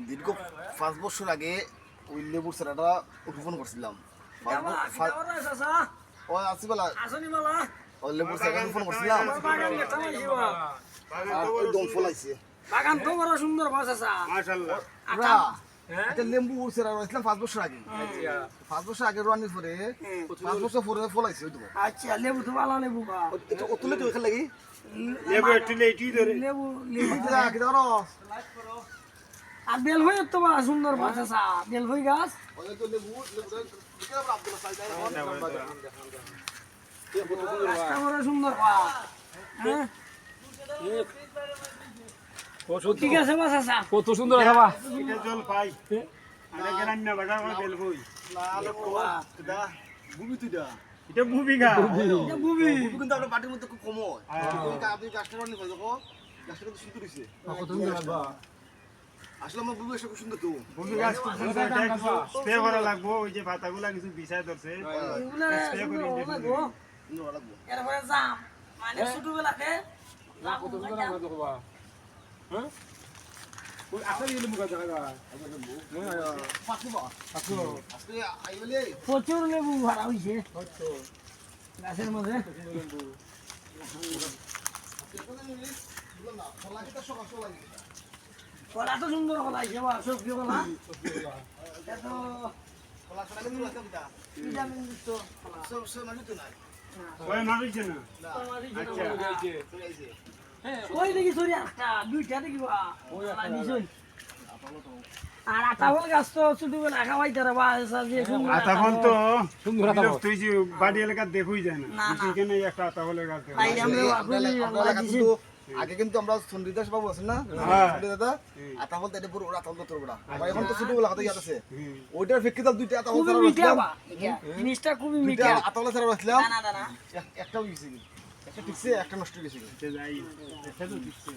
দীর্ঘ পাঁচ বছর আগে ওই লেবুর চারাটা রোপণ করছিলাম। ব- আসি বেলা। ওই লেবুর চারা রোপণ করছিলাম। আর ওই দম ফলাইছে। বাগান তো বড় সুন্দর বাস আছে মাশাআল্লাহ। এটা লেম্বু চারা রয়েছিলাম পাঁচ বছর আগে। পাঁচ বছর আগে রানির পরে পাঁচ বছর পরে ফলাইছে ওই আচ্ছা লেবু তো ভালো লেবু এটা এখানে লাগি। লেবু একটু ধরে। আর বেল হয়ে তো বা সুন্দর বাস আছে। বেল হই গাছ সুন্দর হ্যাঁ? ঠিক আছে বাস আছে। কত সুন্দর খাবা জল পাই। বুবি তুইটা এটা বুবি গা এটা বুবি বুবি কিন্তু আপনার বাটির মধ্যে খুব কম হয়। আপনি গাছটা গাছটা কিন্তু সুন্দর হয়েছে আসলে আমার বুবি এসে খুব সুন্দর তো বুবি গাছ খুব সুন্দর এটা স্প্রে করা লাগবো ওই যে পাতাগুলা কিছু বিছায় ধরছে। এগুলা লাগবো সুন্দর ভালো লাগবো এরপরে জাম। মানে ছোটবেলাতে কত সুন্দর হ্যাঁ? ওই আসলে গেলে মুখা দেখা যায় পাকিবা আসো আজকে আইবলে প্রচুর লেবু ভাড়া হয়েছে গাছের মধ্যে। কলা তো সুন্দর কলা হয়েছে বা সবজি কলা। এটা তো ভিটামিন যুক্ত কলা। ওই মারিছে না। ওই দেখি সরি একটা দুইটা দেখি বা। নিছই। আর আটা গাছ তো ছোটবেলা খাওয়াই তারা বা তো সুন্দর তুই যে বাড়ি এলাকা দেখুই যায় না। না, না। এখানে একটা আতা ফলের গাছ আমরা। আগে কিন্তু আমরা সন্দিদাস বাবু আছেন না? হ্যাঁ। দাদা? আতা বলতে এটা পুরো আতা বলতে তোর আবার এখন তো ছোটবেলা হাতে ইয়াদ আছে। ওইটার প্রেক্ষিতে দুইটা আতা বলতে জিনিসটা খুবই মিঠা আতা বলে ছাড়া রাখলাম দানা দানা একটা গেছে একটা ঠিকছে একটা নষ্ট যাই। এটা তো দিচ্ছে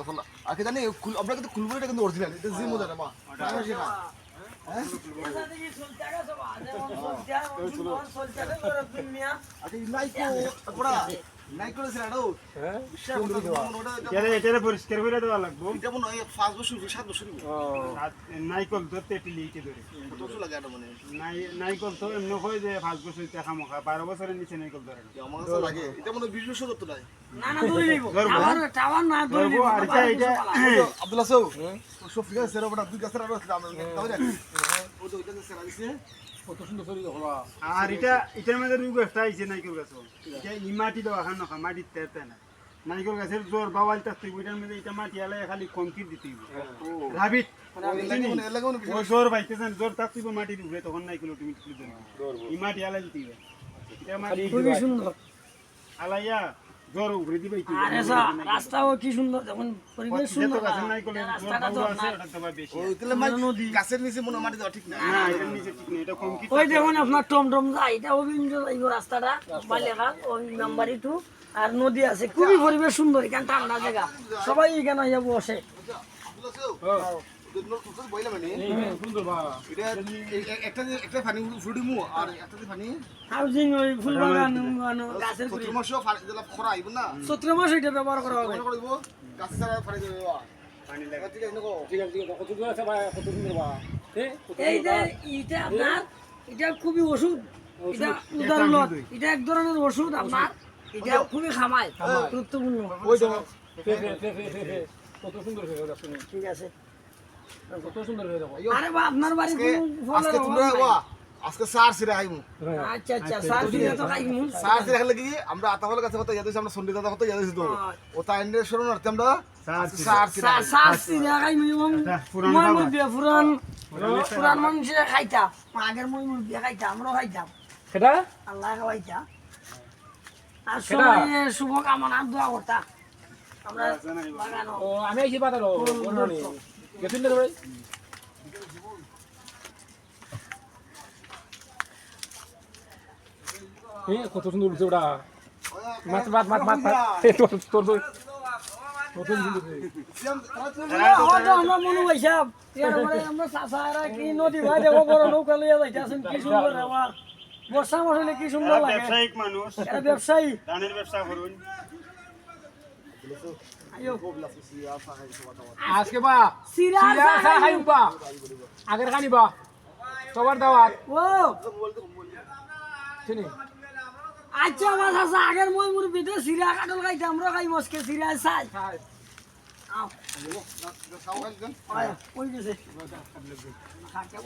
তখন আগে জানি আমরা কিন্তু খুলবো এটা কিন্তু অরিজিনাল এটা জি মজা না? মা। এটা সেটা এটা দেখি সলতে গেছে বা যেমন সলতে যেমন সলতে করে দুনিয়া আগে নাইকো পড়া নাইকো ছিল আড়ো হ্যাঁ নাইকল ধরতে একটু ধরে। মানে? নাইকল তো এমনি হয় যে পাঁচ বছর দেখা মখা বারো বছরের নিচে নাইকল ধরে না। লাগে। এটা বিশ বছর ধরতে নাই না না দূরে নিব। টাওয়ার টাওয়ার না দূরে নিব ধরবো আর এটা এটা আব্দুল্লাহ সৌ সেরা দুই গাছের আরও দাম কত সুন্দর শরীর আর এটা এটার মধ্যে রোগ একটা আইছে নাইকল গাছ। এটা? ই মাটি দেওয়া খান নখা মাটির তেতে না। নাইকল গাছের জোর বাওয়াল থাকতে ওইটার মধ্যে এটা মাটি আলাই খালি কংক্রিট দিতে হইব। রাবিট জোর পাইতেছেন জোর থাকতে হইব মাটির উপরে তখন নাইকল অটোমেটিকলি ধরবে ই মাটি আলাই দিতে খুবই সুন্দর। আলাইয়া আর এসা রাস্তাও কি সুন্দর যখন পরিবেশ সুন্দর রাস্তাটা তো বাউল আছে না ওটা তো বেশি ওই গাছের নিচে মনে মাটি দেওয়া ঠিক না না এটার নিচে ঠিক না এটা কংক্রিট ওই দেখুন আপনার টমটম যায় এটা অভিন্ন রাস্তাটা বালিয়াঘাট নাম্বারি টু আর নদী আছে খুবই পরিবেশ সুন্দর এখানে ঠান্ডা জায়গা সবাই এখানে বসে মানে মানে চৈত্র মাসও পানি যেটা খরা আইব না চৈত্র মাস এটা ব্যবহার করা হবে মনে এটা খুবই ওষুধ এটা উদাহরণ এটা এক ধরনের ওষুধ আপনার এটা খুবই খামায় গুরুত্বপূর্ণ কত সুন্দর ঠিক আছে কত সুন্দর হয়ে যাব আরে বা আপনার বাড়ি আজকে কোনো ফলের আজকে অভাব তোমরা নাই। আজকে সার সিরা আইমু আচ্ছা আচ্ছা সার দিলে তো খাই সার সিরা খেলে কি আমরা আতাহলের কাছে কথা ইয়াদ আমরা সন্ডি দাদা কথা ইয়াদ তো। ও তাই এন্ডে শরণ আরতে আমরা সার আজকে সার সিরা সার সার দিলে খাই মুন এবং পুরান মই পুরান পুরান মানুষে খাইতাম আগের মই খাইতাম আমরাও খাইতাম। সেটা আল্লাহ খাওয়াইতা। আর সবাই শুভ কামনা দোয়া করতা। আমরা বাগানো ও আমি গেছেন না এ কত সুন্দর উঠছে ওটা মাত মাত মাত মাত এ, তোর তোর মনে বর্ষা মাস হলে কি সুন্দর লাগে ব্যবসায়িক মানুষ ব্যবসায়ী ধানের ব্যবসা করুন আইও আজকে বা আগের খানি বা। সবার দাওয়াত। ও। চিনি। আচ্ছা আমার চাচা আগের মই মুরব্বীতে সিরা কাটল খাইতে আমরা খাই মস্কে সিরা চাই। খাই আও। ওই গেছে খাকে